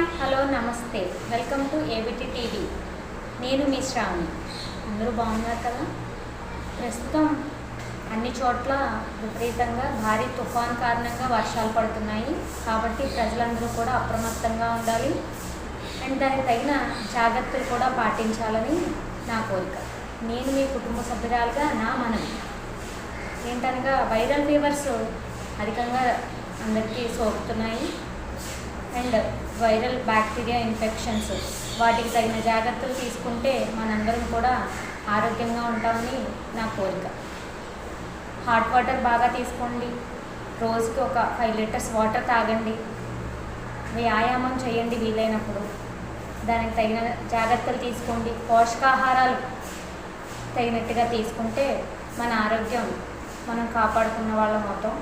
Hi hello నమస్తే. Welcome to ABT TV నేను మీ శ్రావణి. అందరూ బాగున్నారు కదా? ప్రస్తుతం అన్ని చోట్ల విపరీతంగా భారీ తుఫాన్ కారణంగా వర్షాలు పడుతున్నాయి. కాబట్టి ప్రజలందరూ కూడా అప్రమత్తంగా ఉండాలి. అండ్ దానికి తగిన జాగ్రత్తలు కూడా పాటించాలని నా కోరిక. నేను మీ కుటుంబ సభ్యురాలుగా నా మనవి. ఏంటనగా వైరల్ ఫీవర్స్ అధికంగా అందరికీ సోకుతున్నాయి. And viral bacteria infections. వాటికి తగిన జాగ్రత్తలు తీసుకుంటే మనందరం కూడా ఆరోగ్యంగా ఉంటామని నా కోరిక. హాట్ వాటర్ బాగా తీసుకోండి. రోజుకి ఒక ఫైవ్ లీటర్స్ వాటర్ తాగండి. వ్యాయామం చేయండి వీలైనప్పుడు. దానికి తగిన జాగ్రత్తలు తీసుకోండి. పోషకాహారాలు తగినట్టుగా తీసుకుంటే మన ఆరోగ్యం మనం కాపాడుకున్న వాళ్ళం మొత్తం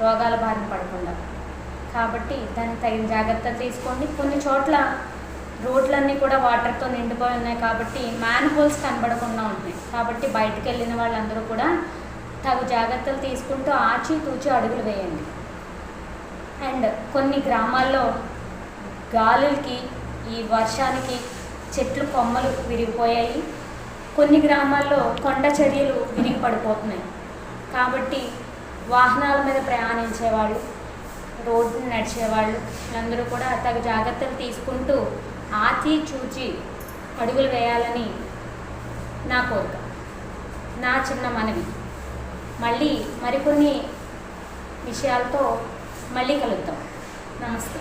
రోగాల బారిన పడకుండా. కాబట్టి దానికి తగిన జాగ్రత్తలు తీసుకోండి. కొన్ని చోట్ల రోడ్లన్నీ కూడా వాటర్తో నిండిపోయి ఉన్నాయి కాబట్టి మ్యాన్ హోల్స్ కనబడకుండా ఉన్నాయి. కాబట్టి బయటకు వెళ్ళిన వాళ్ళందరూ కూడా తగు జాగ్రత్తలు తీసుకుంటూ ఆచి తూచి అడుగులు వేయండి. అండ్ కొన్ని గ్రామాల్లో గాలులకి ఈ వర్షానికి చెట్లు కొమ్మలు విరిగిపోయాయి. కొన్ని గ్రామాల్లో కొండ చర్యలు విరిగి పడిపోతున్నాయి కాబట్టి వాహనాల మీద ప్రయాణించేవాళ్ళు రోడ్డు నడిచేవాళ్ళు. వీళ్ళందరూ కూడా తగు జాగ్రత్తలు తీసుకుంటూ ఆచి చూచి అడుగులు వేయాలని నా కోరిక. నా చిన్న మనవి. మళ్ళీ మరికొన్ని విషయాలతో మళ్ళీ కలుద్దాం. నమస్తే.